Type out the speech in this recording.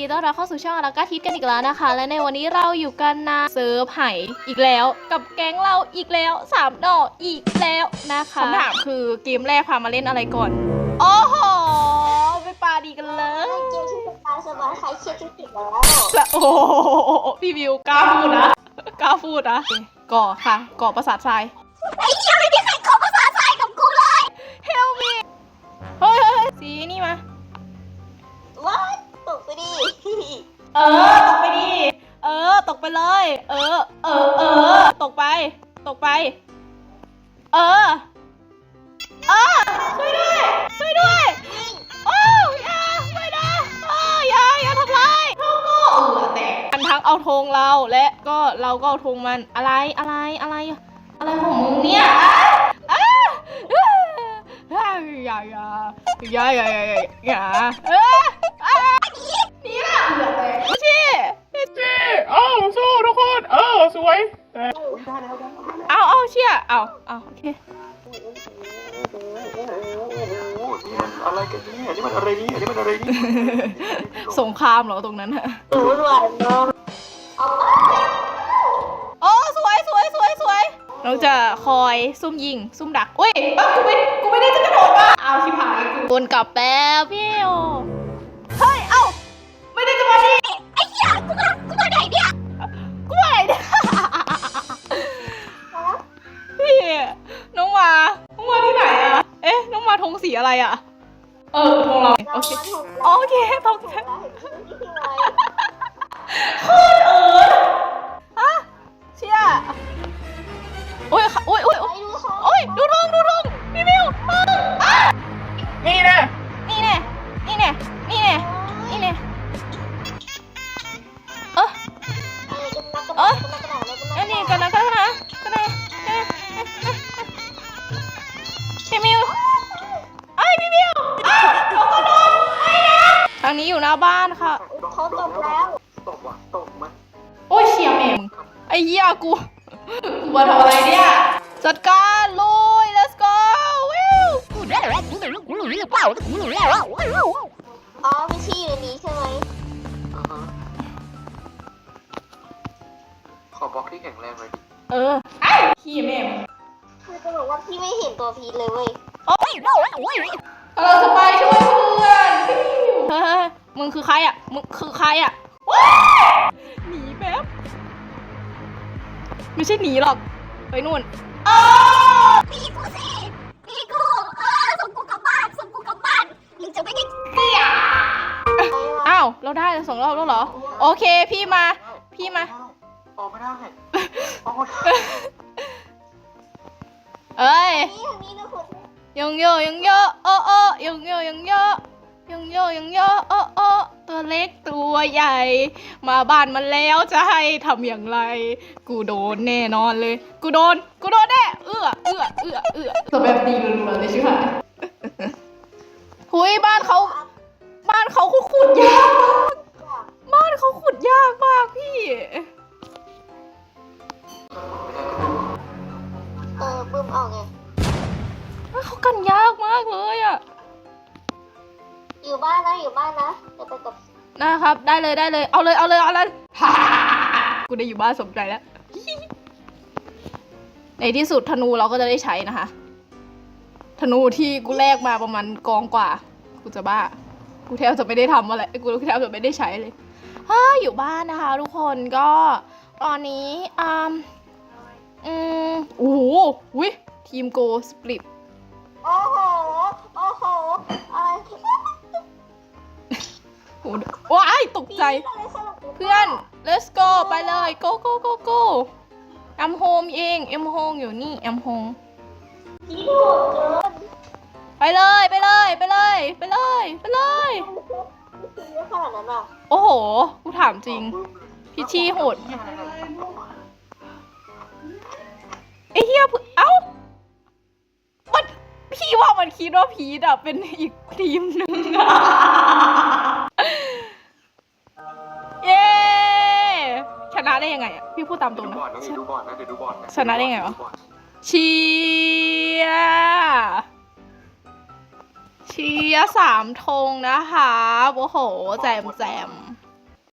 ดีต้อนรับเข้าสู่ช่องอาราก้าทิศกันอีกแล้วนะคะ และในวันนี้เราอยู่กันนะเซิร์ฟไห่อีกแล้ว กับแก๊งเราอีกแล้วสามดอกอีกแล้วนะคะคำถามคือเกมแรกพามาเล่นอะไรก่อน โอ้โหไปปาดีกันเลยเกมที่สบายสบายใครเครียดที่สุดแล้วและโอ้โหพี่วิวกล้าพูดนะกล้าพูดนะก่อค่ะก่อประสาททรายไอ้เหี้ยไม่มีใครขอภาษาไทยกับกูเลย Help me เฮ้ยเฮ้ยเฮ้ยสีนี่มา เออ ตกไปดิ เออ ตกไปเลย เออ เออ เออ ตกไป ตกไป เออ เออ ช่วยด้วย ช่วยด้วย โอ้ยอย่าไม่นะอ้าอย่าอย่าทำร้ายธงก็เออแตกมันทั้งเอาธงเราและก็เราก็เอาธงมัน อะไร อะไร อะไร อะไรของมึงเนี่ยอ้าอ้าอ้าอย่าอย่าอย่าอย่าอย่าอย่าอย่าเอ แตกพี่ชี่เอ้าสู้ทุกคน เออ สวยแต่เอาเอาเชี่ยเอาเอาโอเค นี่มันอะไรกันเนี่ยนี่มันอะไรเนี่ยนี่มันอะไรเนี่ยสงครามเหรอตรงนั้นอะหนูหวานเนาะโอ้สวยสวยสวยสวย เราจะคอยซุ่มยิง ซุ่มดัก อุ้ยบ้ากูไม่กูไม่ได้จะกระโดดอะเอาชิบหายกูวนกลับแล้วพี่โอ อะไรอะเออธงเราโอเคโอเคธงฉันโคตรเอิร์ดฮะเชี่ยโอ้ยค่ะโอ้ยางนี้อยู่หน้าบ้านค่ะ เขาจบแล้ว ตกว่ะตกมันโอ้ยเชียร์แม่มึงไอ้เหี้ยกู กูมาทำอะไรเนี่ย จัดการลุย let's go วิวอ๋อมีที่อยู่ในนี้ใช่ไหมอ่าฮะขอบล็อกที่แข็งแรงเลยดิเออไอ้ขี้แม่มึงคือจะบอกว่าพี่ไม่เห็นตัวพีทเลยเว้ยโอ้ยเราจะไปช่วยเพื่อนเฮ้ย มึงคือใครอะ มึงคือใครอะว้ายหนีแป๊บ ไม่ใช่หนีหรอก ไปนู่นอ้าวพี่กูสิพี่กูเออส่งกูกลับบ้านส่งกูกลับบ้านมึงจะไม่ได้เสียอ้าว เราได้สองรอบแล้วเหรอ โอเค พี่มา พี่มา ออกไม่ได้ออกไม่ได้เอ้ยนี่ทางนี้นะคุณยังโยยังโยโอ้โอ้ยังโยยังโย ยังโยยังโยโอ้โอ้ตัวเล็กตัวใหญ่ มาบ้านมันแล้วจะให้ทำอย่างไร กูโดนแน่นอนเลย กูโดน กูโดนแน่เอื้อเอื้อเอื้อเอื้อตัวแบบตีรัวๆเลยใช่ไหมหุยบ้านเขาบ้านเขาขุดยากมากบ้านเขาขุดยากมากพี่เออบึ้มเอาไงเขากันยากมากเลยอะ อยู่บ้านนะอยู่บ้านนะจะไปกับนะครับ ได้เลยได้เลย เอาเลยเอาเลยเอาเลยฮ่ากูได้อยู่บ้านสมใจแล้ว ในที่สุดธนูเราก็จะได้ใช้นะคะ ธนูที่กูแลกมาประมาณกองกว่า กูจะบ้า กูแทบจะไม่ได้ทำอะไร กูแทบจะไม่ได้ใช้เลยฮ่าอยู่บ้านนะคะ ทุกคนก็ตอนนี้อืมอืมโอ้โหทีมโกสปลิต โอ้โหว้ายตกใจ เพื่อน let's go ไปเลย go go go go แอมโฮมเองแอมโฮมอยู่นี่แอมโฮมพีทโหดเกินไปเลยไปเลยไปเลยไปเลยไปเลยขนาดนั้นอะโอ้โห กูถามจริงพี่ชี่โหดไอ้เฮียเอ้ามันพี่ว่ามันคิดว่าพีทอะเป็นอีกทีมหนึ่งอะ อะพี่พูดตามตรงดูนะบอลนะเดี๋ยวดูบอลนะเดี๋ยวดูบอลนะชนะได้ไงวะเชียร์เชียร์สามธงนะคะโอ้โห แจมแจม